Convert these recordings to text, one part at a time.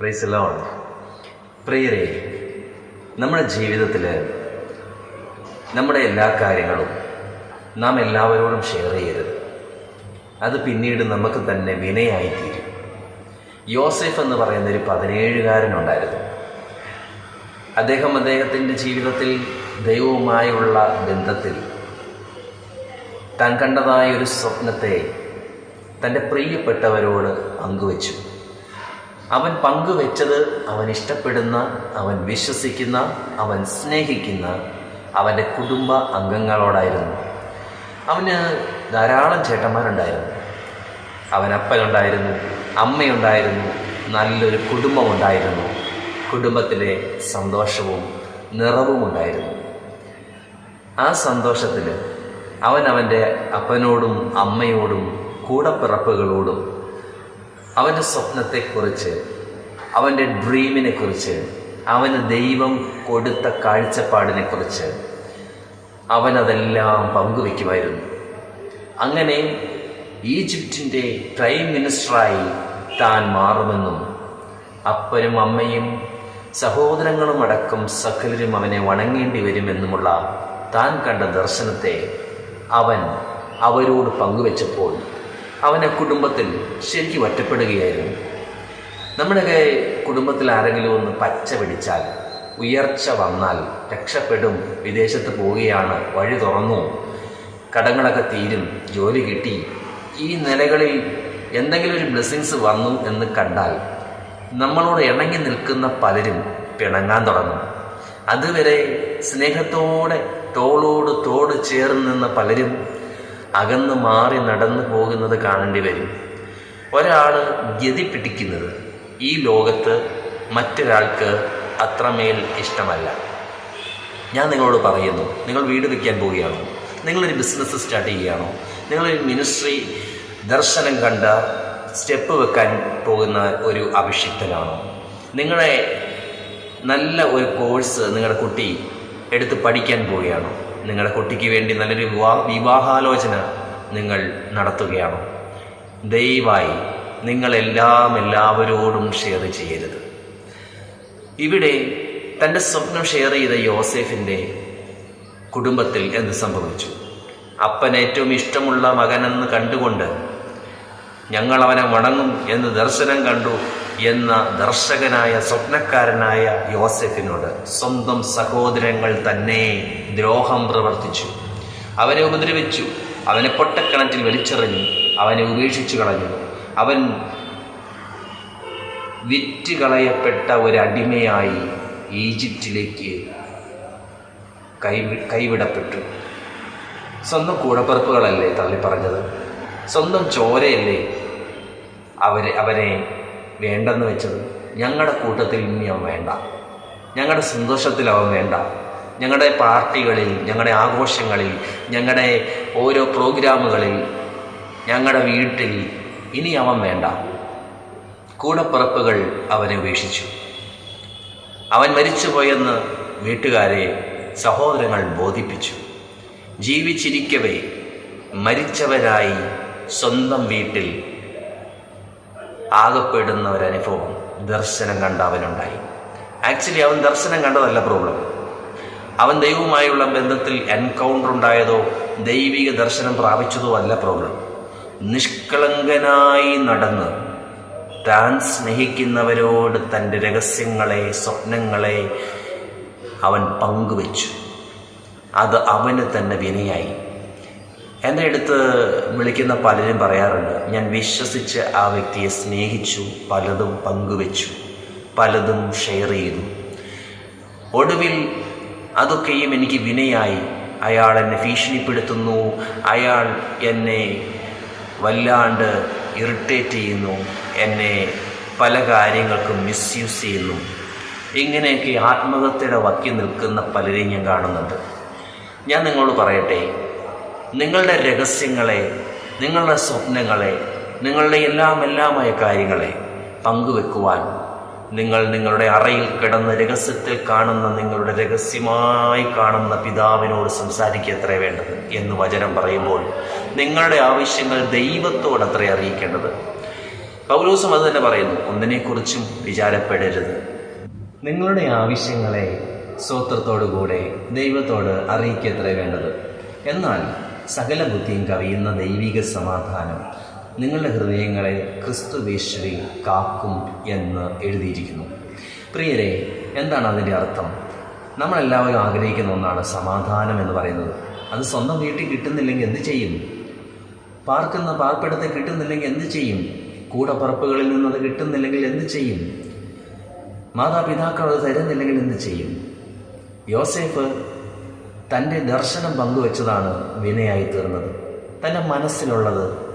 പ്രൈസലോൺ പ്രിയരെ നമ്മുടെ ജീവിതത്തിൽ നമ്മുടെ എല്ലാ കാര്യങ്ങളും നാം എല്ലാവരോടും ഷെയർ ചെയ്യരുത്. അത് പിന്നീട് നമുക്ക് തന്നെ വിനയായിത്തീരും. യോസെഫ് എന്ന് പറയുന്ന ഒരു പതിനേഴുകാരനുണ്ടായിരുന്നു. അദ്ദേഹം അദ്ദേഹത്തിന്റെ ജീവിതത്തിൽ ദൈവവുമായുള്ള ബന്ധത്തിൽ താൻ കണ്ടതായ ഒരു സ്വപ്നത്തെ തന്റെ പ്രിയപ്പെട്ടവരോട് പങ്കുവച്ചു. അവൻ പങ്കുവെച്ചത് അവൻ ഇഷ്ടപ്പെടുന്ന അവൻ വിശ്വസിക്കുന്ന അവൻ സ്നേഹിക്കുന്ന അവന്റെ കുടുംബ അംഗങ്ങളോടായിരുന്നു. അവന് ധാരാളം ചേട്ടന്മാരുണ്ടായിരുന്നു. അവൻ അപ്പനുണ്ടായിരുന്നു അമ്മയുണ്ടായിരുന്നു നല്ലൊരു കുടുംബമുണ്ടായിരുന്നു. കുടുംബത്തിലെ സന്തോഷവും നിറവും ഉണ്ടായിരുന്നു. ആ സന്തോഷത്തിൽ അവൻ അവന്റെ അപ്പനോടും അമ്മയോടും കൂടപ്പിറപ്പുകളോടും അവന്റെ സ്വപ്നത്തെക്കുറിച്ച് അവന്റെ ഡ്രീമിനെ കുറിച്ച് അവന് ദൈവം കൊടുത്ത കാഴ്ചപ്പാടിനെ കുറിച്ച് അവനതെല്ലാം പങ്കുവയ്ക്കുമായിരുന്നു അങ്ങനെ ഈജിപ്തിന്റെ പ്രൈം മിനിസ്റ്ററായി താൻ മാറുമെന്നും അപ്പനും അമ്മയും സഹോദരങ്ങളും അടക്കം സകലരും അവനെ വണങ്ങേണ്ടി വരുമെന്നുമുള്ള താൻ കണ്ട ദർശനത്തെ അവൻ അവരോട് പങ്കുവെച്ചപ്പോൾ അവനെ കുടുംബത്തിൽ ശരിക്കും ഒറ്റപ്പെടുകയായിരുന്നു. നമ്മുടെയൊക്കെ കുടുംബത്തിൽ ആരെങ്കിലും ഒന്ന് പച്ച പിടിച്ചാൽ ഉയർച്ച വന്നാൽ രക്ഷപ്പെടും വിദേശത്ത് പോവുകയാണ് വഴി തുറന്നു കടങ്ങളൊക്കെ തീരും ജോലി കിട്ടി ഈ നിലകളിൽ എന്തെങ്കിലും ഒരു ബ്ലെസ്സിങ്സ് വന്നു എന്ന് കണ്ടാൽ നമ്മളോട് ഇണങ്ങി നിൽക്കുന്ന പലരും പിണങ്ങാൻ തുടങ്ങും. അതുവരെ സ്നേഹത്തോടെ തോളോട് തോട് ചേർന്ന് നിന്ന പലരും അകന്ന് മാറി നടന്നു പോകുന്നത് കാണേണ്ടി വരും. ഒരാൾ ഗതി പിടിക്കുന്നത് ഈ ലോകത്ത് മറ്റൊരാൾക്ക് അത്രമേൽ ഇഷ്ടമല്ല. ഞാൻ നിങ്ങളോട് പറയുന്നു നിങ്ങൾ വീട് വയ്ക്കാൻ പോവുകയാണോ? നിങ്ങളൊരു ബിസിനസ് സ്റ്റാർട്ട് ചെയ്യുകയാണോ? നിങ്ങളൊരു മിനിസ്ട്രി ദർശനം കണ്ട സ്റ്റെപ്പ് വെക്കാൻ പോകുന്ന ഒരു അഭിഷിക്തനാണോ? നിങ്ങളെ നല്ല ഒരു കോഴ്സ് നിങ്ങളുടെ കുട്ടി എടുത്ത് പഠിക്കാൻ പോവുകയാണോ? നിങ്ങളുടെ കുട്ടിക്ക് വേണ്ടി നല്ലൊരു വിവാ വിവാഹാലോചന നിങ്ങൾ നടത്തുകയാണോ. ദയവായി നിങ്ങളെല്ലാം എല്ലാവരോടും ഷെയർ ചെയ്യരുത്. ഇവിടെ തന്റെ സ്വപ്നം ഷെയർ ചെയ്ത യോസെഫിന്റെ കുടുംബത്തിൽ എന്ത് സംഭവിച്ചു? അപ്പൻ ഏറ്റവും ഇഷ്ടമുള്ള മകനെന്ന് കണ്ടുകൊണ്ട് ഞങ്ങൾ അവനെ വണങ്ങും എന്ന് ദർശനം കണ്ടു. എന്ന ദർശകനായ സ്വപ്നക്കാരനായ യോസെഫിനോട് സ്വന്തം സഹോദരങ്ങൾ തന്നെ ദ്രോഹം പ്രവർത്തിച്ചു. അവനെ ഉപദ്രവിച്ചു. അവനെ പൊട്ടക്കിണറ്റിൽ വലിച്ചെറിഞ്ഞു. അവനെ ഉപേക്ഷിച്ചു കളഞ്ഞു. അവൻ വിറ്റ് കളയപ്പെട്ട ഒരു അടിമയായി കൈ കൈവിടപ്പെട്ടു. സ്വന്തം കൂടപ്പിറപ്പുകളല്ലേ തള്ളിപ്പറഞ്ഞത്? സ്വന്തം ചോരയല്ലേ അവരെ അവനെ വേണ്ടെന്ന് വെച്ചത് ഞങ്ങളുടെ കൂട്ടത്തിൽ ഇനി അവൻ വേണ്ട. ഞങ്ങളുടെ സന്തോഷത്തിൽ അവൻ വേണ്ട. ഞങ്ങളുടെ പാർട്ടികളിൽ ഞങ്ങളുടെ ആഘോഷങ്ങളിൽ ഞങ്ങളുടെ ഓരോ പ്രോഗ്രാമുകളിൽ ഞങ്ങളുടെ വീട്ടിൽ ഇനി അവൻ വേണ്ട. കൂടപ്പിറപ്പുകൾ അവനെ ഉപേക്ഷിച്ചു. അവൻ മരിച്ചുപോയെന്ന് വീട്ടുകാരെ സഹോദരങ്ങൾ ബോധിപ്പിച്ചു. ജീവിച്ചിരിക്കവേ മരിച്ചവരായി സ്വന്തം വീട്ടിൽ ആകപ്പെടുന്ന അനുഭവം ദർശനം കണ്ട അവനുണ്ടായി. ആക്ച്വലി അവൻ ദർശനം കണ്ടതല്ല പ്രോബ്ലം അവൻ ദൈവവുമായുള്ള ബന്ധത്തിൽ എൻകൗണ്ടർ ഉണ്ടായതോ ദൈവിക ദർശനം പ്രാപിച്ചതോ അല്ല പ്രോബ്ലം നിഷ്കളങ്കനായി നടന്ന് താൻ സ്നേഹിക്കുന്നവരോട് തന്റെ രഹസ്യങ്ങളെ സ്വപ്നങ്ങളെ അവൻ പങ്കുവച്ചു. അത് അവന് തന്നെ വിനയായി. എന്റെ അടുത്ത് വിളിക്കുന്ന പലരും പറയാറുണ്ട് ഞാൻ വിശ്വസിച്ച് ആ വ്യക്തിയെ സ്നേഹിച്ചു പലതും പങ്കുവെച്ചു പലതും ഷെയർ ചെയ്തു. ഒടുവിൽ അതൊക്കെയും എനിക്ക് വിനയായി. അയാൾ എന്നെ ഭീഷണിപ്പെടുത്തുന്നു അയാൾ എന്നെ വല്ലാണ്ട് ഇറിറ്റേറ്റ് ചെയ്യുന്നു എന്നെ പല കാര്യങ്ങൾക്കും മിസ്യൂസ് ചെയ്യുന്നു. ഇങ്ങനെയൊക്കെ ആത്മഹത്യയുടെ വക്കി നിൽക്കുന്ന പലരെയും ഞാൻ കാണുന്നുണ്ട്. ഞാൻ നിങ്ങളോട് പറയട്ടെ നിങ്ങളുടെ രഹസ്യങ്ങളെ നിങ്ങളുടെ സ്വപ്നങ്ങളെ നിങ്ങളുടെ എല്ലാം എല്ലാമായ കാര്യങ്ങളെ പങ്കുവെക്കുവാൻ നിങ്ങൾ നിങ്ങളുടെ അറയിൽ കിടന്ന് രഹസ്യത്തിൽ കാണുന്ന നിങ്ങളുടെ രഹസ്യമായി കാണുന്ന പിതാവിനോട് സംസാരിക്കുക വേണ്ടത് എന്ന് വചനം പറയുമ്പോൾ നിങ്ങളുടെ ആവശ്യങ്ങൾ ദൈവത്തോട് അത്ര അറിയിക്കേണ്ടത്. പൗലോസും അത് തന്നെ പറയുന്നു ഒന്നിനെക്കുറിച്ചും വിചാരപ്പെടരുത്. നിങ്ങളുടെ ആവശ്യങ്ങളെ സ്വത്രത്തോടുകൂടെ ദൈവത്തോട് അറിയിക്കത്രേ വേണ്ടത്? എന്നാൽ സകല ബുദ്ധിയും കവിയുന്ന ദൈവിക സമാധാനം നിങ്ങളുടെ ഹൃദയങ്ങളെ ക്രിസ്തുവേശ്വരിൽ കാക്കും എന്ന് എഴുതിയിരിക്കുന്നു. പ്രിയരെ എന്താണ് അതിന്റെ അർത്ഥം? നമ്മളെല്ലാവരും ആഗ്രഹിക്കുന്ന ഒന്നാണ് സമാധാനം എന്ന് പറയുന്നത്. അത് സ്വന്തം വീട്ടിൽ കിട്ടുന്നില്ലെങ്കിൽ എന്ത് ചെയ്യും? പാർക്കുന്ന പാർപ്പിടത്തെ കിട്ടുന്നില്ലെങ്കിൽ എന്ത് ചെയ്യും? കൂടപ്പറപ്പുകളിൽ നിന്നത് കിട്ടുന്നില്ലെങ്കിൽ എന്ത് ചെയ്യും? മാതാപിതാക്കൾ അത് തരുന്നില്ലെങ്കിൽ എന്ത് ചെയ്യും? യോസേഫ് തന്റെ ദർശനം പങ്കുവച്ചതാണ് വിനയായി തീർന്നത് തന്റെ മനസ്സിലുള്ളത്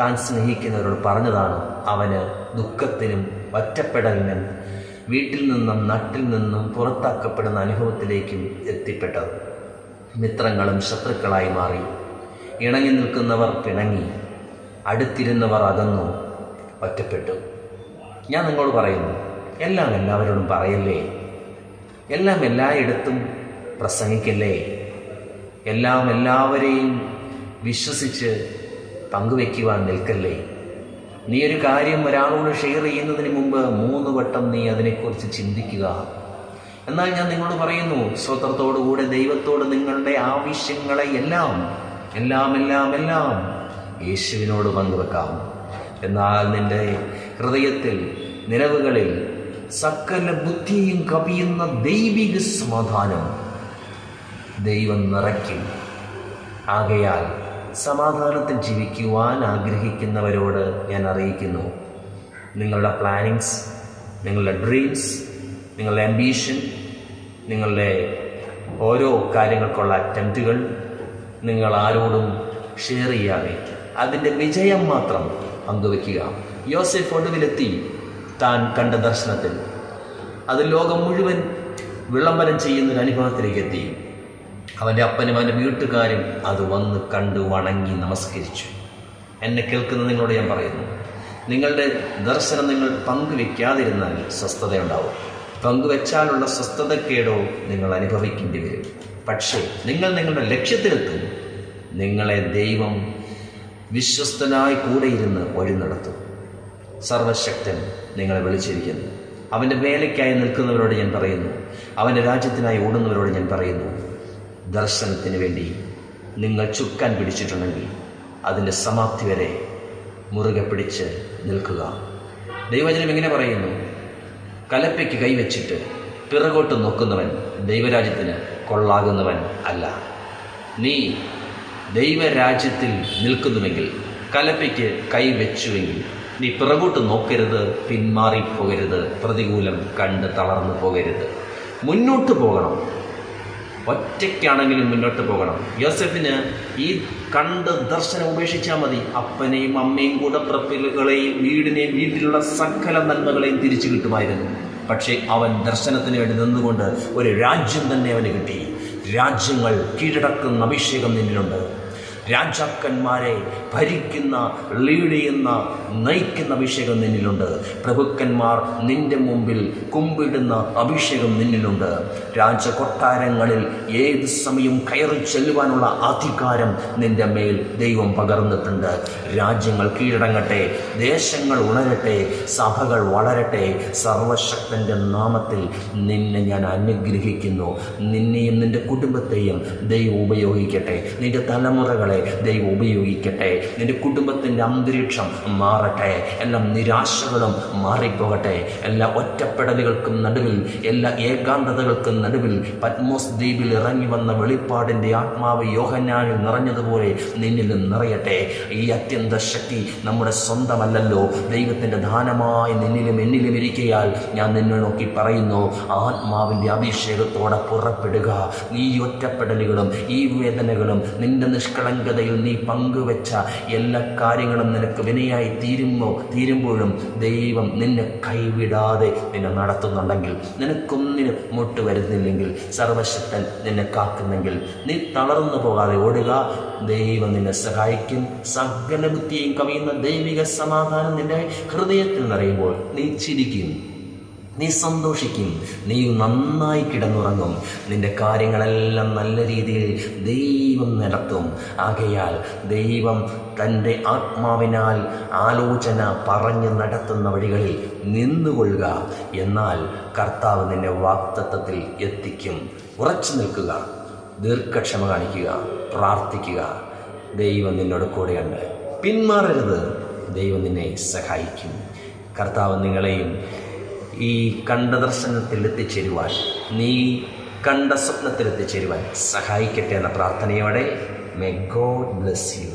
താൻ സ്നേഹിക്കുന്നവരോട് പറഞ്ഞതാണ് അവന് ദുഃഖത്തിനും ഒറ്റപ്പെടലിനും വീട്ടിൽ നിന്നും നട്ടിൽ നിന്നും പുറത്താക്കപ്പെടുന്ന അനുഭവത്തിലേക്കും എത്തിപ്പെട്ടത്. മിത്രങ്ങളും ശത്രുക്കളായി മാറി. ഇണങ്ങി നിൽക്കുന്നവർ പിണങ്ങി. അടുത്തിരുന്നവർ അകന്നു. ഒറ്റപ്പെട്ടു. ഞാൻ നിങ്ങളോട് പറയുന്നു എല്ലാം എല്ലാവരോടും പറയല്ലേ? എല്ലാം എല്ലായിടത്തും പ്രസംഗിക്കല്ലേ? എല്ലാം എല്ലാവരെയും വിശ്വസിച്ച് പങ്കുവെക്കുവാൻ നിൽക്കല്ലേ? നീ ഒരു കാര്യം ഒരാളോട് ഷെയർ ചെയ്യുന്നതിന് മുമ്പ് മൂന്ന് വട്ടം നീ അതിനെക്കുറിച്ച് ചിന്തിക്കുക. എന്നാൽ ഞാൻ നിങ്ങളോട് പറയുന്നു സ്വത്രത്തോടുകൂടെ ദൈവത്തോട് നിങ്ങളുടെ ആവശ്യങ്ങളെ എല്ലാം എല്ലാം എല്ലാം എല്ലാം യേശുവിനോട് പങ്കുവെക്കാം. എന്നാൽ നിന്റെ ഹൃദയത്തിൽ നിലവുകളിൽ സകല ബുദ്ധിയും കവിയുന്ന ദൈവിക സമാധാനം ദൈവം നിറയ്ക്കും. ആകയാൽ സമാധാനത്തിൽ ജീവിക്കുവാൻ ആഗ്രഹിക്കുന്നവരോട് ഞാൻ അറിയിക്കുന്നു. നിങ്ങളുടെ പ്ലാനിങ്സ് നിങ്ങളുടെ ഡ്രീംസ് നിങ്ങളുടെ അംബീഷൻ നിങ്ങളുടെ ഓരോ കാര്യങ്ങൾക്കുള്ള അറ്റംപ്റ്റുകൾ നിങ്ങൾ ആരോടും ഷെയർ ചെയ്യാതെ അതിന്റെ വിജയം മാത്രം പങ്കുവെക്കുക യോസെഫ് ഒടുവിലെത്തി താൻ കണ്ട ദർശനത്തിൽ. അത് ലോകം മുഴുവൻ വിളംബരം ചെയ്യുന്നൊരു അനുഭവത്തിലേക്ക് എത്തി. അവന്റെ അപ്പനും അവന്റെ വീട്ടുകാരും അത് വന്ന് കണ്ട് വണങ്ങി നമസ്കരിച്ചു. എന്നെ കേൾക്കുന്ന നിങ്ങളോട് ഞാൻ പറയുന്നു നിങ്ങളുടെ ദർശനം നിങ്ങൾ പങ്കുവെക്കാതിരുന്നാൽ സ്വസ്ഥതയുണ്ടാവും. പങ്കുവെച്ചാലുള്ള സ്വസ്ഥതക്കേടോ നിങ്ങൾ അനുഭവിക്കേണ്ടി വരും. പക്ഷേ നിങ്ങൾ നിങ്ങളുടെ ലക്ഷ്യത്തിലെത്തും. നിങ്ങളെ ദൈവം വിശ്വസ്തനായി കൂടെയിരുന്ന് വഴി നടത്തും. സർവശക്തൻ നിങ്ങളെ വിളിച്ചിരിക്കുന്നു. അവന്റെ വേലയ്ക്കായി നിൽക്കുന്നവരോട് ഞാൻ പറയുന്നു. അവന്റെ രാജ്യത്തിനായി ഓടുന്നവരോട് ഞാൻ പറയുന്നു. ദർശനത്തിന് വേണ്ടി നിങ്ങൾ ചുക്കാൻ പിടിച്ചിട്ടുണ്ടെങ്കിൽ അതിന്റെ സമാപ്തി വരെ മുറുകെ പിടിച്ച് നിൽക്കുക. ദൈവചനം ഇങ്ങനെ പറയുന്നു. കലപ്പയ്ക്ക് കൈവച്ചിട്ട് പിറകോട്ട് നോക്കുന്നവൻ ദൈവരാജ്യത്തിന് കൊള്ളാകുന്നവൻ അല്ല. നീ ദൈവരാജ്യത്തിൽ നിൽക്കുന്നുവെങ്കിൽ കലപ്പയ്ക്ക് കൈവച്ചുവെങ്കിൽ നീ പിറകോട്ട് നോക്കരുത് പിന്മാറിപ്പോകരുത് പ്രതികൂലം കണ്ട് തളർന്നു പോകരുത്. മുന്നോട്ട് പോകണം. ഒറ്റയ്ക്കാണെങ്കിലും മുന്നോട്ട് പോകണം. യോസഫിന് ഈ കണ്ട് ദർശനം ഉപേക്ഷിച്ചാൽ മതി. അപ്പനെയും അമ്മയും കൂടപ്പിറപ്പിലുകളെയും വീടിനെയും വീട്ടിലുള്ള സകല നന്മകളെയും തിരിച്ചു കിട്ടുമായിരുന്നു. പക്ഷേ അവൻ ദർശനത്തിന് വേണ്ടി നിന്നുകൊണ്ട് ഒരു രാജ്യം തന്നെ അവന് കിട്ടി. രാജ്യങ്ങൾ കീഴടക്കുന്ന അഭിഷേകം നിന്നിലുണ്ട്. രാജാക്കന്മാരെ ഭരിക്കുന്ന ലീഡ് ചെയ്യുന്ന നയിക്കുന്ന അഭിഷേകം നിന്നിലുണ്ട്. പ്രഭുക്കന്മാർ നിന്റെ മുമ്പിൽ കുമ്പിടുന്ന അഭിഷേകം നിന്നിലുണ്ട്. രാജകൊട്ടാരങ്ങളിൽ ഏത് സമയം കയറി ചെല്ലുവാനുള്ള അധികാരം നിന്റെ മേൽ ദൈവം പകർന്നിട്ടുണ്ട്. രാജ്യങ്ങൾ കീഴടങ്ങട്ടെ ദേശങ്ങൾ ഉണരട്ടെ സഭകൾ വളരട്ടെ സർവശക്തന്റെ നാമത്തിൽ നിന്നെ ഞാൻ അനുഗ്രഹിക്കുന്നു. നിന്നെയും നിന്റെ കുടുംബത്തെയും ദൈവം ഉപയോഗിക്കട്ടെ. നിന്റെ തലമുറകളെ ദൈവം ഉപയോഗിക്കട്ടെ നിന്റെ കുടുംബത്തിന്റെ അന്തരീക്ഷം മാറട്ടെ. എല്ലാ നിരാശകളും മാറിപ്പോകട്ടെ. എല്ലാ ഒറ്റപ്പെടലുകൾക്കും നടുവിൽ എല്ലാ ഏകാന്തതകൾക്കും നടുവിൽ പത്മോസ് ദ്വീപിൽ ഇറങ്ങി വന്ന വെളിപ്പാടിന്റെ ആത്മാവ് യോഹനാനിൽ നിറഞ്ഞതുപോലെ നിന്നിൽ നിറയട്ടെ. ഈ അത്യന്ത ശക്തി നമ്മുടെ സ്വന്തമല്ലല്ലോ. ദൈവത്തിന്റെ ദാനമായി നിന്നിലും എന്നിലും ഇരിക്കയാൽ ഞാൻ നിന്നെ നോക്കി പറയുന്നു ആത്മാവിന്റെ അഭിഷേകത്തോടെ പുറപ്പെടുക. ഈ ഒറ്റപ്പെടലുകളും ഈ വേദനകളും നിന്റെ നിഷ്കളങ്കതയിൽ നീ പങ്കുവെച്ച എല്ലാ കാര്യങ്ങളും നിനക്ക് വിനയായി തീരുമ്പോ തീരുമ്പോഴും ദൈവം നിന്നെ കൈവിടാതെ നിന്നെ നടത്തുന്നുണ്ടെങ്കിൽ നിനക്കൊന്നിനും മുട്ട് വരുന്നില്ലെങ്കിൽ സർവശക്തൻ നിന്നെ കാക്കുന്നെങ്കിൽ നീ തളർന്നു പോകാതെ ഓടുക. ദൈവം നിന്നെ സഹായിക്കും. സകല ബുദ്ധിയും കവിയുന്ന ദൈവിക സമാധാനം നിന്റെ ഹൃദയത്തിൽ നിറയുമ്പോൾ നീ ചിരിക്കും. നീ സന്തോഷിക്കും നീ നന്നായി കിടന്നുറങ്ങും. നിന്റെ കാര്യങ്ങളെല്ലാം നല്ല രീതിയിൽ ദൈവം നടത്തും. ആകയാൽ ദൈവം തന്റെ ആത്മാവിനാൽ ആലോചന പറഞ്ഞ് നടത്തുന്ന വഴികളിൽ നിന്നുകൊള്ളുക. എന്നാൽ കർത്താവ് നിന്നെ വാക്തത്വത്തിൽ എത്തിക്കും. ഉറച്ചു നിൽക്കുക. ദീർഘക്ഷമ കാണിക്കുക. പ്രാർത്ഥിക്കുക. ദൈവം നിന്നോട് കൂടെയുണ്ട്. പിന്മാറരുത്. ദൈവം നിന്നെ സഹായിക്കും. കർത്താവ് നിങ്ങളെയും ഈ കണ്ട ദർശനത്തിൽ എത്തിച്ചേരുവാൻ നീ കണ്ട സ്വപ്നത്തിൽ എത്തിച്ചേരുവാൻ സഹായിക്കട്ടെ എന്ന പ്രാർത്ഥനയോടെ മേ ഗോഡ് ബ്ലെസ് യു